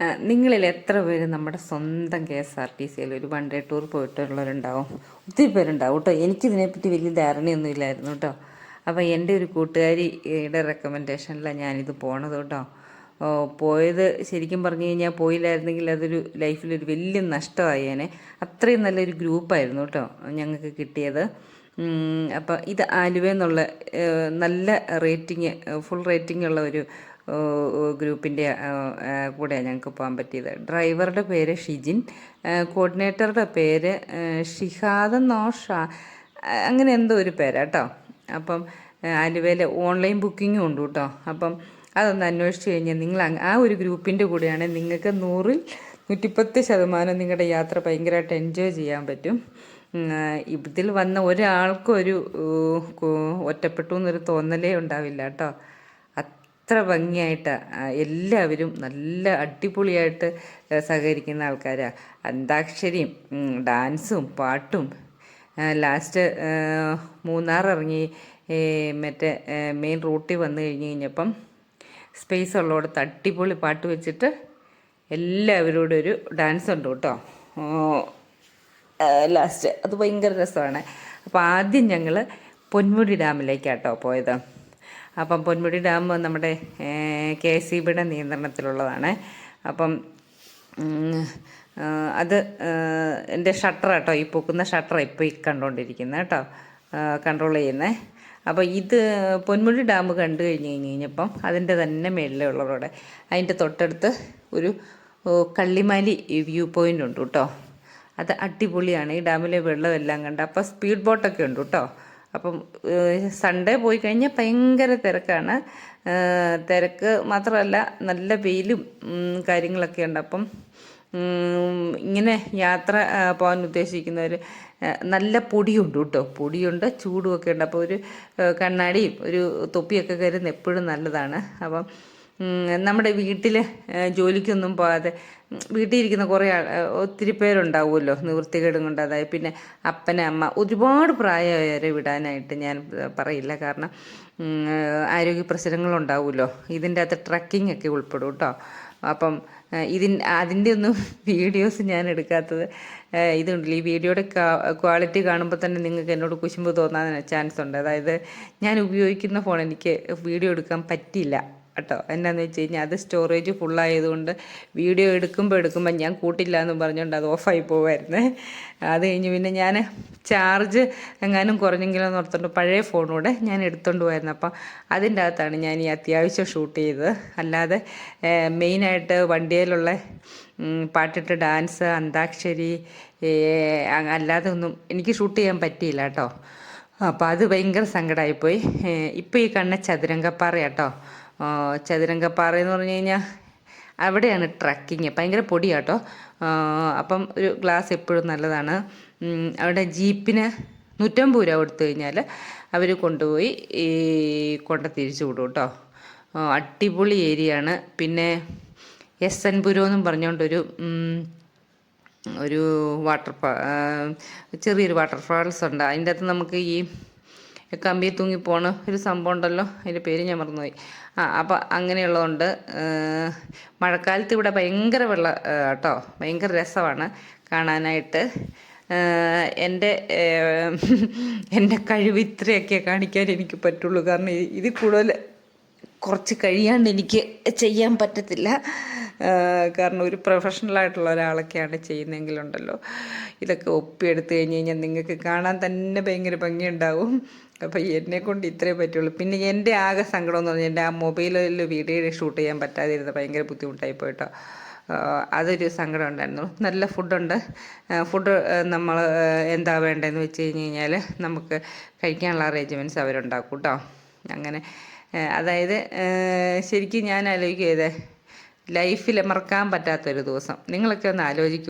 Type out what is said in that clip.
നിങ്ങളിൽ എത്ര പേര് നമ്മുടെ സ്വന്തം കെ എസ് ആർ ടി സിയിൽ ഒരു വൺ ഡേ ടൂർ പോയിട്ടുള്ളവരുണ്ടാവും? ഒത്തിരി പേരുണ്ടാവും കേട്ടോ. എനിക്കിതിനെപ്പറ്റി വലിയ ധാരണയൊന്നും ഇല്ലായിരുന്നു കേട്ടോ. അപ്പോൾ എന്റെ ഒരു കൂട്ടുകാരിയുടെ റെക്കമെൻഡേഷനിലാണ് ഞാനിത് പോണത് കേട്ടോ. പോയത് ശരിക്കും പറഞ്ഞു കഴിഞ്ഞാൽ പോയില്ലായിരുന്നെങ്കിൽ അതൊരു ലൈഫിലൊരു വലിയ നഷ്ടമായേനെ. അത്രയും നല്ലൊരു ഗ്രൂപ്പായിരുന്നു കേട്ടോ ഞങ്ങൾക്ക് കിട്ടിയത്. അപ്പോൾ ഇത് ആലുവ എന്നുള്ള നല്ല റേറ്റിംഗ് ഫുൾ റേറ്റിംഗ് ഉള്ള ഒരു ഗ്രൂപ്പിന്റെ കൂടെയാണ് ഞങ്ങൾക്ക് പോകാൻ പറ്റിയത്. ഡ്രൈവറുടെ പേര് ഷിജിൻ കോർഡിനേറ്ററുടെ പേര് ഷിഹാദ് ഷിഹാദെന്നോ ഷാ അങ്ങനെ എന്തോ ഒരു പേരാട്ടോ അപ്പം ആലുവയിൽ ഓൺലൈൻ ബുക്കിങ്ങും ഉണ്ട് കേട്ടോ അപ്പം അതൊന്ന് അന്വേഷിച്ച് കഴിഞ്ഞാൽ നിങ്ങൾ ആ ഒരു ഗ്രൂപ്പിന്റെ കൂടെയാണ് നിങ്ങൾക്ക് നൂറിൽ നൂറ്റിപ്പത്ത് ശതമാനം നിങ്ങളുടെ യാത്ര ഭയങ്കരമായിട്ട് എൻജോയ് ചെയ്യാൻ പറ്റും. ഇതിൽ വന്ന ഒരാൾക്കും ഒരു ഒറ്റപ്പെട്ടു എന്നൊരു തോന്നലേ ഉണ്ടാവില്ല കേട്ടോ അത്ര ഭംഗിയായിട്ട് എല്ലാവരും നല്ല അടിപൊളിയായിട്ട് സഹകരിക്കുന്ന ആൾക്കാരാണ് അന്താക്ഷരിയും ഡാൻസും പാട്ടും ലാസ്റ്റ് മൂന്നാർ ഇറങ്ങി മറ്റേ മെയിൻ റൂട്ടിൽ വന്നു കഴിഞ്ഞ് കഴിഞ്ഞപ്പം സ്പേസ് ഉള്ളവിടെ അടിപൊളി പാട്ട് വെച്ചിട്ട് എല്ലാവരോടും ഒരു ഡാൻസ് ഉണ്ട് കേട്ടോ. ലാസ്റ്റ് അത് ഭയങ്കര രസമാണ്. അപ്പോൾ ആദ്യം ഞങ്ങൾ പൊന്മുടി ഡാമിലേക്കാട്ടോ പോയത്. അപ്പം പൊന്മുടി ഡാം നമ്മുടെ കെ എസ് ഇ ബിയുടെ നിയന്ത്രണത്തിലുള്ളതാണ്. അപ്പം അത് എന്റെ ഷട്ടർ കേട്ടോ ഈ പൊക്കുന്ന ഷട്ടർ ഇപ്പോൾ ഈ കണ്ടുകൊണ്ടിരിക്കുന്നത് കേട്ടോ കൺട്രോൾ ചെയ്യുന്നത് അപ്പോൾ ഇത് പൊന്മുടി ഡാം കണ്ടു കഴിഞ്ഞ് കഴിഞ്ഞ് കഴിഞ്ഞപ്പം അതിന്റെ തന്നെ മേളിലുള്ളവരുടെ അതിന്റെ തൊട്ടടുത്ത് ഒരു കള്ളിമാലി വ്യൂ പോയിന്റ് ഉണ്ട് കേട്ടോ. അത് അടിപൊളിയാണ്. ഈ ഡാമിലെ വെള്ളമെല്ലാം കണ്ട് അപ്പോൾ സ്പീഡ് ബോട്ടൊക്കെ ഉണ്ട് കേട്ടോ. അപ്പം സൺഡേ പോയി കഴിഞ്ഞാൽ ഭയങ്കര തിരക്കാണ്. തിരക്ക് മാത്രമല്ല നല്ല വെയിലും കാര്യങ്ങളൊക്കെ ഉണ്ട്. അപ്പം ഇങ്ങനെ യാത്ര പോകാൻ ഉദ്ദേശിക്കുന്നവർ നല്ല പൊടിയുണ്ട് കേട്ടോ. പൊടിയുണ്ട് ചൂടുമൊക്കെ ഉണ്ട്. അപ്പോൾ ഒരു കണ്ണാടിയും ഒരു തൊപ്പിയൊക്കെ കരുതുന്ന എപ്പോഴും നല്ലതാണ്. അപ്പം നമ്മുടെ വീട്ടിൽ ജോലിക്കൊന്നും പോകാതെ വീട്ടിലിരിക്കുന്ന കുറേ ഒത്തിരി പേരുണ്ടാവുമല്ലോ നിവൃത്തികേടും കൊണ്ട് അതായത് പിന്നെ അപ്പന അമ്മ ഒരുപാട് പ്രായമായവരെ വിടാനായിട്ട് ഞാൻ പറയില്ല. കാരണം ആരോഗ്യ പ്രശ്നങ്ങളുണ്ടാവുമല്ലോ. ഇതിന്റെ അകത്ത് ട്രക്കിംഗ് ഒക്കെ ഉൾപ്പെടും കേട്ടോ അപ്പം ഇതിൻ അതിന്റെ ഒന്നും വീഡിയോസ് ഞാൻ എടുക്കാത്തത് ഇതുണ്ടല്ലോ. ഈ വീഡിയോയുടെ ക്വാളിറ്റി കാണുമ്പോൾ തന്നെ നിങ്ങൾക്ക് എന്നോട് കുശുമ്പ് തോന്നാൻ ചാൻസ് ഉണ്ട് അതായത് ഞാൻ ഉപയോഗിക്കുന്ന ഫോൺ എനിക്ക് വീഡിയോ എടുക്കാൻ പറ്റില്ല കേട്ടോ. എന്നാന്ന് വെച്ച് കഴിഞ്ഞാൽ അത് സ്റ്റോറേജ് ഫുള്ളായതുകൊണ്ട് വീഡിയോ എടുക്കുമ്പോൾ എടുക്കുമ്പോൾ ഞാൻ കൂട്ടില്ല എന്ന് പറഞ്ഞുകൊണ്ട് അത് ഓഫായി പോവായിരുന്നു. അത് കഴിഞ്ഞ് പിന്നെ ഞാൻ ചാർജ് എങ്ങാനും കുറഞ്ഞെങ്കിലും എന്ന് ഓർത്തുകൊണ്ട് പഴയ ഫോണൂടെ ഞാൻ എടുത്തുകൊണ്ട് പോയിരുന്നു അപ്പം അതിന്റെ അകത്താണ് ഞാൻ ഈ അത്യാവശ്യം ഷൂട്ട് ചെയ്തത്. അല്ലാതെ മെയിനായിട്ട് വണ്ടിയിലുള്ള പാട്ടിട്ട് ഡാൻസ് അന്താക്ഷരി അല്ലാതെ ഒന്നും എനിക്ക് ഷൂട്ട് ചെയ്യാൻ പറ്റിയില്ല കേട്ടോ. അപ്പോൾ അത് ഭയങ്കര സങ്കടമായിപ്പോയി ഇപ്പോൾ ഈ കണ്ണ ചതുരംഗപ്പാറ കേട്ടോ. ചതുരംഗപ്പാറ എന്ന് പറഞ്ഞു കഴിഞ്ഞാൽ അവിടെയാണ് ട്രക്കിങ് ഭയങ്കര പൊടിയാട്ടോ. അപ്പം ഒരു ഗ്ലാസ് എപ്പോഴും നല്ലതാണ്. അവിടെ ജീപ്പിന് നൂറ്റമ്പത് രൂപ കൊടുത്തു കഴിഞ്ഞാൽ അവർ കൊണ്ടുപോയി ഈ കൊണ്ട തിരിച്ചു വിടും കേട്ടോ. അടിപൊളി ഏരിയയാണ്. പിന്നെ എസ് എൻ പുരം എന്നും പറഞ്ഞുകൊണ്ടൊരു ഒരു വാട്ടർ ചെറിയൊരു വാട്ടർഫാൾസ് ഉണ്ട്. അതിന്റെ അകത്ത് നമുക്ക് ഈ കമ്പി തൂങ്ങിപ്പോണ പോണ ഒരു സംഭവം ഉണ്ടല്ലോ. അതിന്റെ പേര് ഞാൻ മറന്നുപോയി. ആ അപ്പോൾ അങ്ങനെയുള്ളതുകൊണ്ട് മഴക്കാലത്ത് ഇവിടെ ഭയങ്കര വെള്ളം കേട്ടോ ഭയങ്കര രസമാണ് കാണാനായിട്ട്. എന്റെ എന്റെ കഴിവ് ഇത്രയൊക്കെ കാണിക്കാൻ എനിക്ക് പറ്റുള്ളൂ. കാരണം ഇത് കൂടുതൽ കുറച്ച് കഴിയാണ്ട് എനിക്ക് ചെയ്യാൻ പറ്റത്തില്ല. കാരണം ഒരു പ്രൊഫഷണലായിട്ടുള്ള ഒരാളൊക്കെയാണ് ചെയ്യുന്നതെങ്കിലുണ്ടല്ലോ. ഇതൊക്കെ ഒപ്പിയെടുത്ത് കഴിഞ്ഞ് കഴിഞ്ഞാൽ നിങ്ങൾക്ക് കാണാൻ തന്നെ ഭയങ്കര ഭംഗിയുണ്ടാവും. അപ്പോൾ എന്നെ കൊണ്ട് ഇത്രേ പറ്റുള്ളൂ. പിന്നെ എന്റെ ആകെ സങ്കടം എന്ന് പറഞ്ഞാൽ എന്റെ ആ മൊബൈലിൽ വീഡിയോ ഷൂട്ട് ചെയ്യാൻ പറ്റാതിരുന്നത് ഭയങ്കര ബുദ്ധിമുട്ടായി പോയിട്ടോ. അതൊരു സങ്കടം ഉണ്ടായിരുന്നു. നല്ല ഫുഡുണ്ട്. ഫുഡ് നമ്മൾ എന്താ വേണ്ടതെന്ന് വെച്ച് കഴിഞ്ഞ് കഴിഞ്ഞാൽ നമുക്ക് കഴിക്കാനുള്ള അറേഞ്ച്മെന്റ്സ് അവരുണ്ടാക്കും കേട്ടോ അങ്ങനെ അതായത് ശരിക്കും ഞാൻ ആലോചിക്കുക ലൈഫിൽ മറക്കാൻ പറ്റാത്തൊരു ദിവസം. നിങ്ങളൊക്കെ ഒന്ന് ആലോചിക്കും.